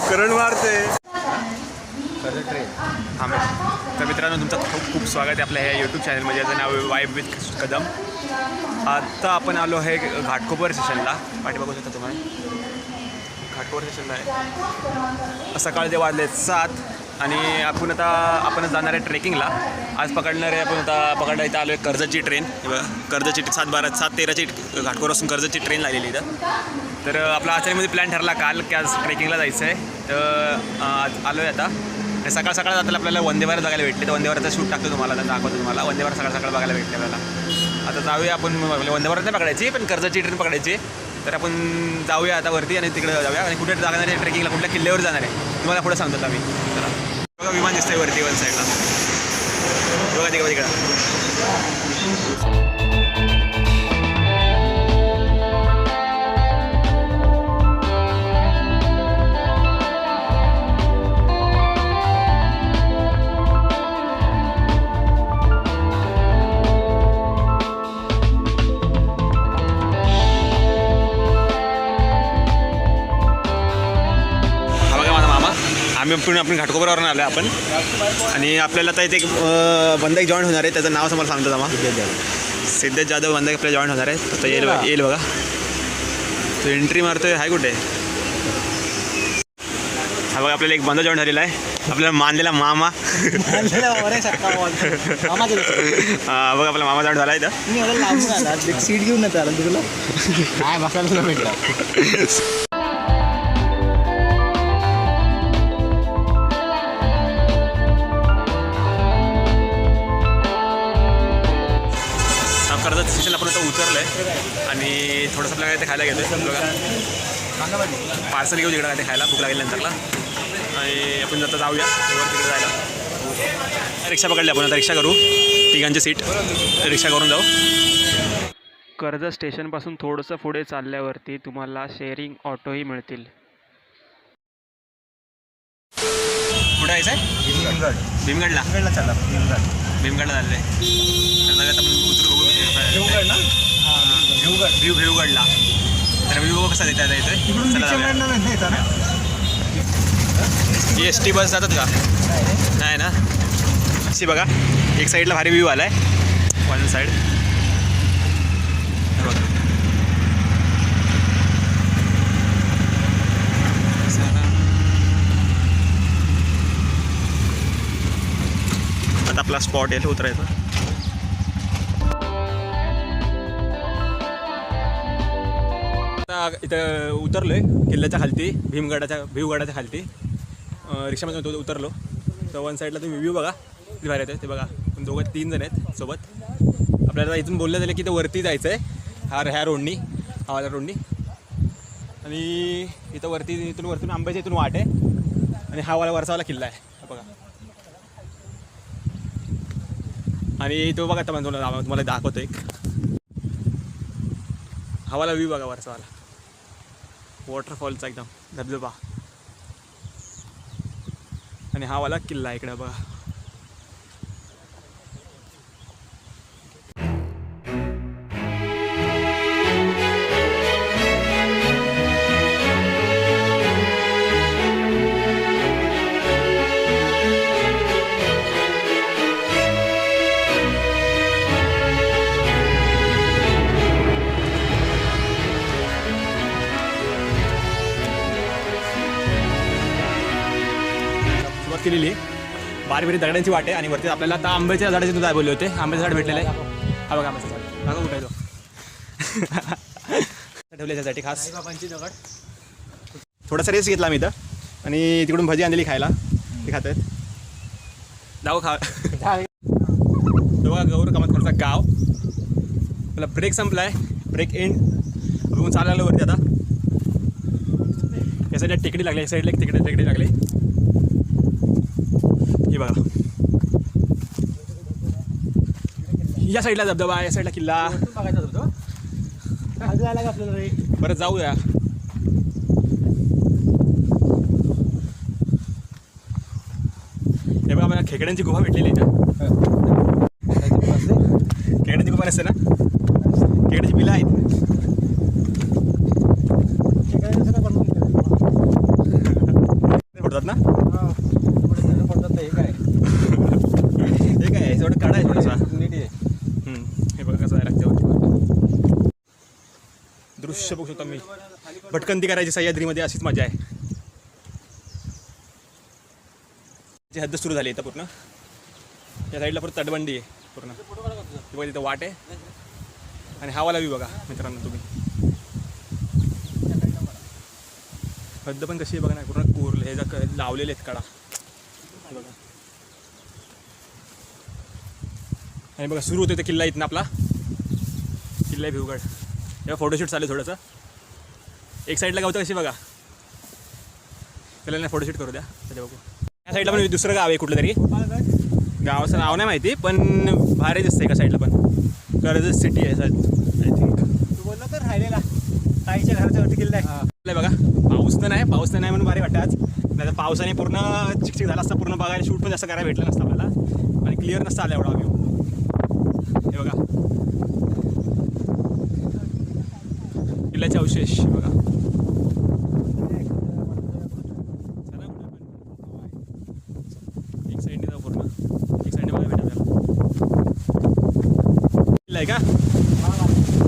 करण मारते ट्रेन हा मग तर मित्रांनो तुमचं खूप खूप स्वागत आहे आपल्या ह्या यूट्यूब चॅनलमध्ये याचं नाव वाईब विथ कदम. आत्ता आपण आलो आहे घाटकोपर स्टेशनला पाठी बघू शकता तुम्हाला. घाटकोपर स्टेशनला आहे. सकाळचे वाजले सात आणि आपण आता आपण जाणार आहे ट्रेकिंगला आज पकडणार आहे आपण आता पकडणार इथं आलो आहे कर्जतची ट्रेन कर्जतची सात बारा सात तेराची घाटकोर असून कर्जतची ट्रेन लागलेली इथं. तर आपला आचारीमध्ये प्लॅन ठरला काल की आज ट्रेकिंगला जायचं आहे तर आज आलो आहे आता सकाळ सकाळ जाताना आपल्याला वंदे भारत बघायला भेटले. तर वंदे भारतचा शूट टाकतो तुम्हाला त्यांना दाखवतो तुम्हाला. वंदे भारत सकाळ सकाळ बघायला भेटले आपल्याला. आता जाऊया आपण आपल्या वंदे भारत नाही पकडायची पण कर्जाची ट्रेन पकडायची. तर आपण जाऊया आता वरती आणि तिकडे जाऊया. आणि कुठे जाणार आहे ट्रेकिंगला कुठल्या किल्ल्यावर जाणार आहे? तुम्हाला पुढे सांगतो आम्ही चला. बघा विमान दिसतंय वरती वन साईडला बघा तिकडे तिकडं. पण आपण घाटकोपरावरून आलो आपण. आणि आपल्याला आता इथे एक बंदा एक जॉईन होणार आहे. त्याचं नाव समोर सांगतो मामा सिद्धेश जाधव बंदा आपल्याला जॉईन होणार आहे. आता येईल येईल बघा. तो एंट्री मारतोय. हाय कुठे? हा बघा आपल्याला एक बंदा जॉईन झालेला आहे. आपल्याला मानलेला मामा. हा, बघा आपला मामा जॉईन झाला आहे इथं सीट घेऊन नाही आला तुला. काय बसायला भेटला? उतरलं आहे. आणि थोडंसं आपल्याला ते खायला घेतो बघा. पार्सल घेऊ तिकडं काय ते खायला. भूक लागेल नंतरला. आणि आपण आता जाऊया. वर तिकडे जायला. रिक्षा पकडली आपण. आता रिक्षा करू. तिघांची सीट. रिक्षा करून जाऊ. कर्जत स्टेशनपासून थोडंसं पुढे चालल्यावरती तुम्हाला शेअरिंग ऑटोही मिळतील. कुठं यायचं आहे भीमगडला. भीमगडला चला भीमगड. भीमगडला चाललंय. उतरू बघू. ना भिवगड व्ह्यू व्ह्यूगडला तर व्ह्यू बघू कसा देता येतं ना? एस टी बस जातात का? नाही ना? सी बघा. एक साईडला भारी व्ह्यू आलाय. वन साईड आता आपला स्पॉट आहे उतरायचा. आता इथं उतरलो आहे किल्ल्याच्या खालती भीमगडाच्या भीवगडाच्या खालती. रिक्षामध्ये उतरलो. तर वन साईडला तुम्ही व्ह्यू बघा. किती भारी येते ते बघा. पण दोघं तीन जण आहेत सोबत. आपल्याला इथून बोललं झालं की ते वरती जायचं आहे हा ह्या रोडनी हवाला रोडनी आणि इथं वरती इथून वरतून आंब्याच्या इथून वाट आहे. आणि हा वाला किल्ला आहे. बघा. आणि तो बघा आता तुम्हाला तुम्हाला दाखवतो एक. हवाला व्ह्यू बघा वरसावाला. वॉटरफॉलचा एकदम धबधबा. आणि हा वाला किल्ला इकडं इकडे बघा. केलेली आहे. बारी बारी दगडांची वाट आहे आणि वरती आपल्याला आता आंब्याच्या झाडाचे तुझा बोलले होते. आंब्याचं झाड भेटलेलं आहे. हा बघा आंब्याचं झाड बघा तो. ठेवले त्यासाठी खास. बाबांची दगड. थोडासा रेस घेतला मी इथं. आणि तिकडून भजी आणलेली खायला. ते खात आहेत. जाऊ खा. बघा गौर कामतकरचा गाव. आपला ब्रेक संपला आहे ब्रेक एंड आपण चालायला वरती आता. या साईडला टेकडी लागली या साईडला एक तिकडे टेकडी लागली. ही बघा. या साईडला धबधबा या साईडला किल्ला. बरं जाऊया. हे बघा मला खेकड्यांची गुहा भेटलेली आहे ना. खेकड्यांची गुहा नसते ना खेकड्याची बिलं आहेत फोडतात ना पडतात हे काय हे काय आहे थोडं काढा आहे थोडासा नीट आहे हम्म, हे बघा कसं आहे रस्त्यावरती दृश्य बघू शकता मी. भटकंती करायची सह्याद्रीमध्ये अशीच मजा आहे. ची हद्द सुरू झाली इथं पूर्ण. या साईडला परत तटबंदी आहे पूर्ण. हे बघा तिथं वाट आहे. आणि हवाला बी बघा मित्रांनो तुम्ही. हद्द पण कशी आहे बघा ना पूर्ण कोरले हे जर लावलेले आहेत कडा. बघा. आणि बघा सुरू होतो ते किल्ला इथनं आपला. किल्ला आहे भिवगड. तेव्हा फोटोशूट चालू आहे थोडंसं. एक साईडला गावतं कशी बघा. त्याला नाही फोटोशूट करू द्या त्याच्या बघू. या साईडला पण दुसरं गाव आहे कुठलं तरी. गावाचं नाव नाही माहिती पण भारी दिसतं एका साईडला पण. कर्जत सिटी आहे आय थिंक तू बोलला तर राहिलेला ताईच्या घराच्या वरती किल्ला आहे बघा पाऊस तर नाही पाऊस तर नाही म्हणून भारी वाटतं आज. नाही तर पावसाने पूर्ण चिकचिक झाला असता पूर्ण बघायला शूट पण जास्त करायला भेटलं नसतं आपल्याला. आणि क्लिअर नसतं आलं एवढा व्ह्यू हे बघा किल्ल्याचे अवशेष हे बघा चला पुढे आपण. एक साईडने जाऊ पूर्ण एक साईडने बघा किल्ल्याचे अवशेष किल्ला आहे का?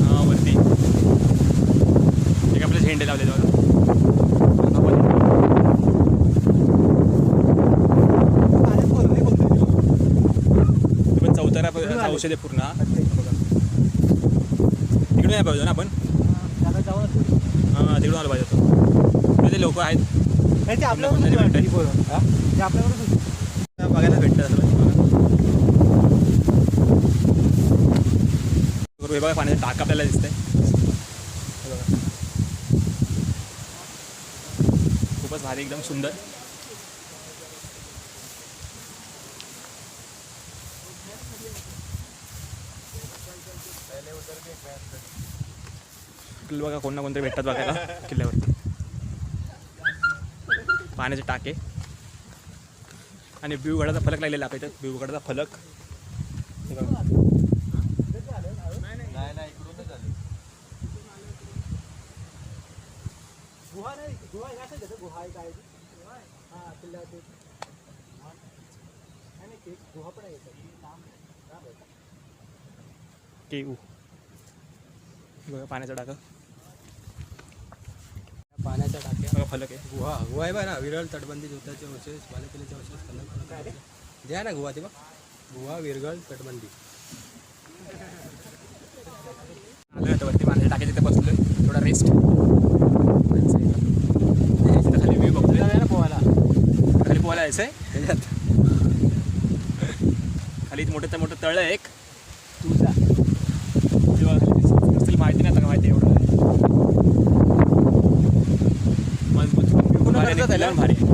हा वरती. एक आपले झेंडे लावले बघा. पण चौतारा औषध आहे पूर्ण. हा. बघा. तिकडून नाही पाहिजे ना आपण. तिकडून आलो पाहिजे होतो ते लोक आहेत. बघायला भेटतं असं. हे बघा पाण्याचं टाक आपल्याला दिसतंय. खूपच भारी एकदम सुंदर. किल्ले बघा कोण ना कोणतरी भेटतात बघायला किल्ल्यावरती. पाण्याचे टाके. आणि बिवगडाचा फलक लागलेला आपल्या इथं. बिवगडाचा फलक. हे. केऊ बघा पाण्याचा टाका पाण्याच्या टाक्या. फलक आहे. गुहा गुहा आहे ना विरळ तटबंदी जोताचे अवशेष बालेकिल्ल्याचे अवशेष जे आहे ना गुहा ते बघ. गुहा विरगळ तटबंदी. आलं आता वरती पाण्याच्या टाके तिथे बसलोय. थोडा रेस्ट खाली व्ह्यू बघतोय. आहे ना पोहायला खाली पोहायला यायचं आहे त्याच्यात खाली मोठं मोठं तळ एक. तुझा तेव्हा खाली दिसतं. असेल माहिती नाही आता माहिती एवढं मजबूत पूर्ण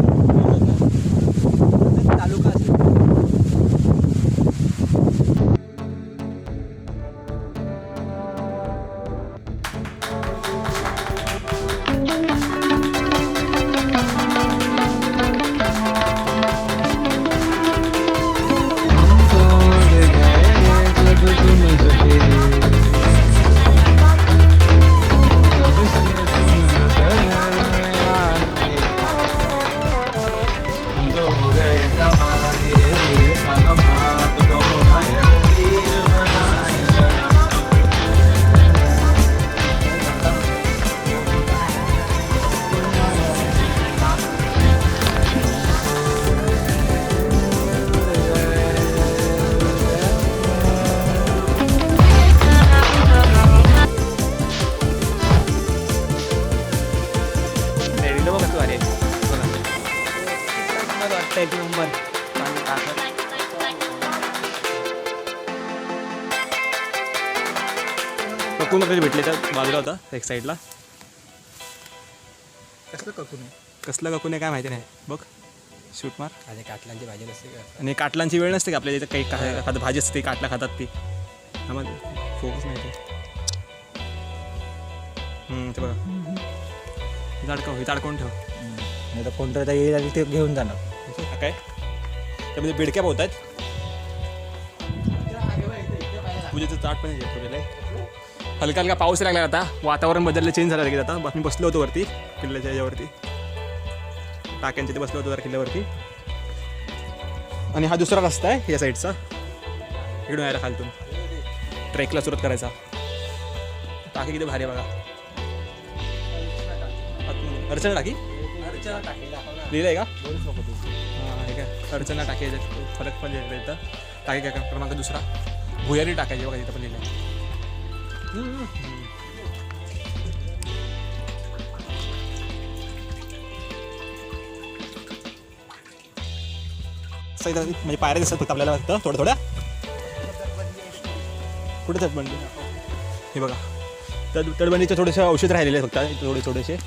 वाटतं एक नंबर पाणी टाकत ककून आपल्याला भेटले तर बाजूला होता एक साईडला कसलं ककून कसलं ककून आहे काय माहिती नाही. बघ शूट मार. अरे काटलांची भाजी नसते का? आणि काटलांची वेळ नसते का आपल्या इथं काही एखादं भाजी असते काटला खातात ती. आम्हाला फोकस नाही ते. हम्म, ते बघा. अडकव हे अडकवून ठेव? नाही तर कोणतरी येईल आणि ते घेऊन जाणार. हा काय? त्यामध्ये बिडक्या पोहत आहेत पूजेचं ताट पण आहे हलका हलका पाऊस लागला आता. वातावरण बदललं चेंज झालं लगेच आता. मी बसलो होतो वरती किल्ल्याच्या याच्यावरती. टाक्यांच्या ते बसलो होतो जरा किल्ल्यावरती. आणि हा दुसरा रस्ता आहे या साईडचा इकडून यायला खालतून. ट्रेकला सुरुवात करायचा. टाकी किती भारी आहे बघा. अर्चना टाकी? लिहिलं आहे का? हां टाकी याच्यात फरक पण लिहिलं इथं. टाकी काय क्रमांक दुसरा. भुयारी टाकायची बघा तिथं पण लिहिलं आहे असं इथं म्हणजे पायऱ्या दिसतात फक्त आपल्याला फक्त थोड्या थोड्या? कुठे तटबंदी? हे बघा. तड तटबंदीचे थोडेसे औषध राहिलेले आहेत फक्त थोडे थोडेसे. हे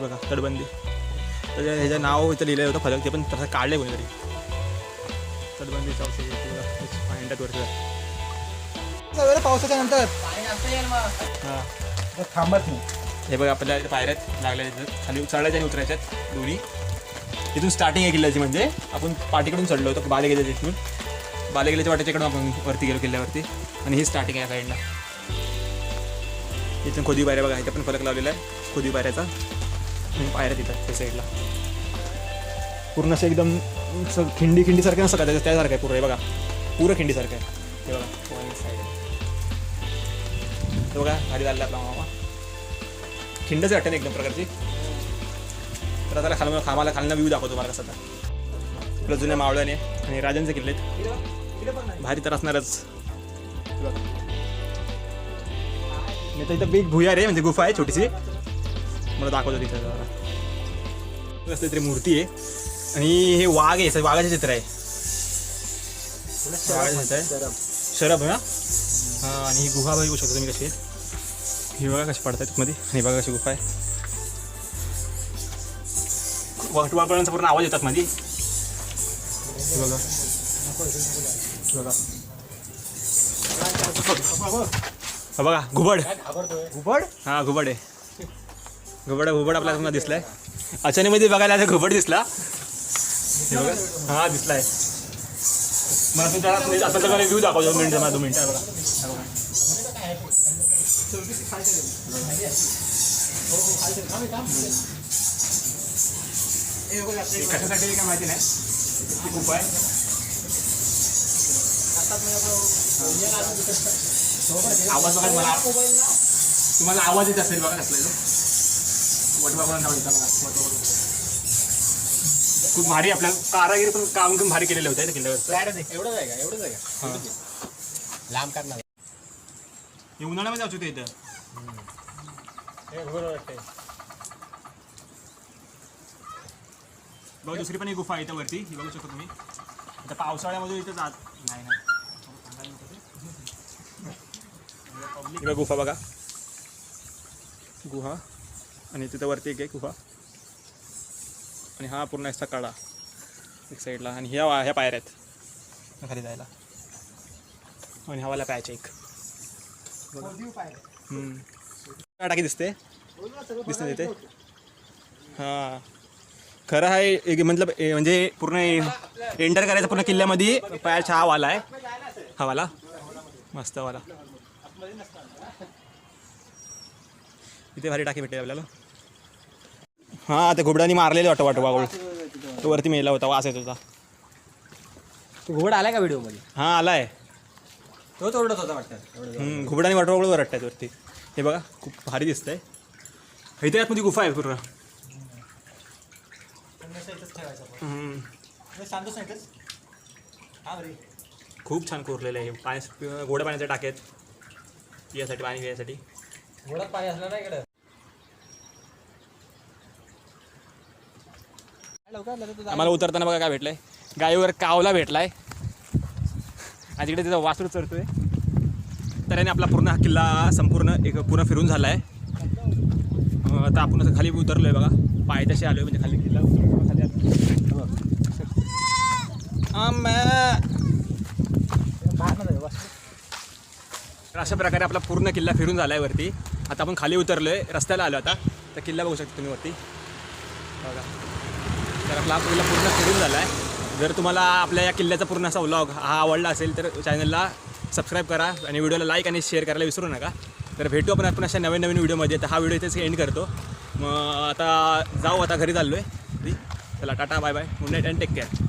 बघा तटबंदी. त्याच्या ह्याचं नाव इथं लिहिलं होतं फलक ते पण तसं काढलं आहे कोणीतरी तटबंदीचं पांढऱ्यात वरती पावसाच्या नंतर. हां. थांबत नाही. हे बघा आपल्याला इथे पायऱ्यात लागल्या आहेत खाली चढायच्या आणि उतरायच्यात दोन्ही. इथून स्टार्टिंग आहे किल्ल्याची म्हणजे. आपण पाठीकडून चढलो होतो बालेकिल्ल्याच्या इथून बालेकिल्ल्याच्या वाटेच्या इकडून आपण वरती गेलो किल्ल्यावरती. आणि ही स्टार्टिंग आहे या साईडला इथून खोदी पायऱ्या बघा इथे पण फलक लावलेला आहे. खोदी पायऱ्याचा पायऱ्या तिथं त्या साईडला पूर्ण असं एकदम असं खिंडी खिंडीसारखं नसतं का? त्याच्या त्यासारखं आहे पूर्ण हे बघा. पुरं खिंडीसारखं आहे. हे बघा. वन साईड बघा खाली चालला आपला मामा. खिंडच वाटते ना एकदम प्रकारची. तर आता खाल खामाला खालना व्ह्यू दाखवतो मला कसा आपल्या जुन्या मावळ्याने आणि राजांचे किल्ले. भारी तर असणारच. हे बघा. आणि आता इथं बिग भुयार आहे म्हणजे गुफा आहे छोटीशी. मला दाखवतो तिथं जरा. तरी मूर्ती आहे. आणि हे वाघ आहे वाघाचे चित्र आहे. वाघाचे चित्र आहे. शरब ना? हां आणि ही गुहा बघू शकता तुम्ही कशी आहे ही बघा कशी पडतात मध्ये. आणि बघा कशी गुफा आहे. वाटवाकडांचा पूर्ण आवाज येतात मध्ये. हे बघा. बघा. बघा घुबड. घुबड? हा घुबड आहे. घुबड घुबड आपल्याला पुन्हा दिसलाय. अचानकमध्ये बघायला आता घुबड दिसला. हा दिसलाय. मला तुमच्या आता तर व्ह्यू दाखवतो मिनिट मला दोन मिनिटं बघा. कशासाठी काय माहिती नाही. ती खूप आहे. आवाज बघा मला तुम्हाला आवाज येत असेल बघा कसला बघा. खूप भारी आपल्या कारागिरी पण काम पण भारी केलेले होते किल्ल्यावर एवढंच आहे का? एवढंच आहे का? लांब करणार हे उन्हाळ्यामध्ये जाऊ इथं. बघा दुसरी पण एक गुफा आहे इथं वरती. ही बघू शकता तुम्ही. आता पावसाळ्यामध्ये इथं जात नाही ना गुफा बघा. गुहा. आणि तिथं वरती एक आहे गुहा आणि हा पूर्ण असा कडा एक साईडला आणि ह्या ह्या पायऱ्या आहेत. खाली जायला. आणि हवाला पायाच्या एक. काय टाकी दिसते. दिसते तिथे. हां. खरं आहे एक मतलब ए- म्हणजे पूर्ण एंटर करायचं पूर्ण किल्ल्यामध्ये पायाचा हा वाला आहे. हवाला मस्त वाला. इथे भारी टाकी भेटते आपल्याला. हां ते घुबडानी मारलेले वाटतं वाटतं वागोळ तो वरती मेला होता वास येत होता. तू घुबड आलाय का व्हिडिओमध्ये हां आला आहे तोच ओरडत होता वाटतं. घुबडानी वाटवागोळ वरटत आहेत वरती. हे बघा खूप भारी दिसतंय. इथे आतमध्ये गुफा आहे पूर्ण. हम्म. खूप छान कोरलेलं आहे. पाणी गोड्या पाण्याचे टाकेत पियासाठी पाणी पियासाठी घोडात पाणी असलं नाही इकडं. आम्हाला उतरताना बघा काय भेटलंय. गायीवर कावला भेटलाय. आणि तिकडे त्याचा वासरू चढतोय तर याने आपला पूर्ण हा किल्ला संपूर्ण एक पूर्ण फिरून झाला आहे आता आपण असं खाली उतरलो आहे बघा. पाय तसे आलो म्हणजे खाली किल्ला खाली तर अशा प्रकारे आपला पूर्ण किल्ला फिरून झाला आहे वरती. आता आपण खाली उतरलो आहे रस्त्याला आलो आता. तर किल्ला बघू शकता तुम्ही वरती. बघा. तर आपला आपल्याला पूर्ण फिरून झाला आहे जर तुम्हाला आपल्या या किल्ल्याचा पूर्ण असा व्लॉग हा आवडला असेल तर चॅनलला सबस्क्राईब करा आणि व्हिडिओला लाईक आणि शेअर करायला विसरू नका. तर भेटू आपण आपण अशा नवीन नवीन व्हिडिओमध्ये. तर हा व्हिडिओ इथेच एंड करतो. मग आता जाऊ आता घरी चाललो आहे चला tata bye bye good night and take care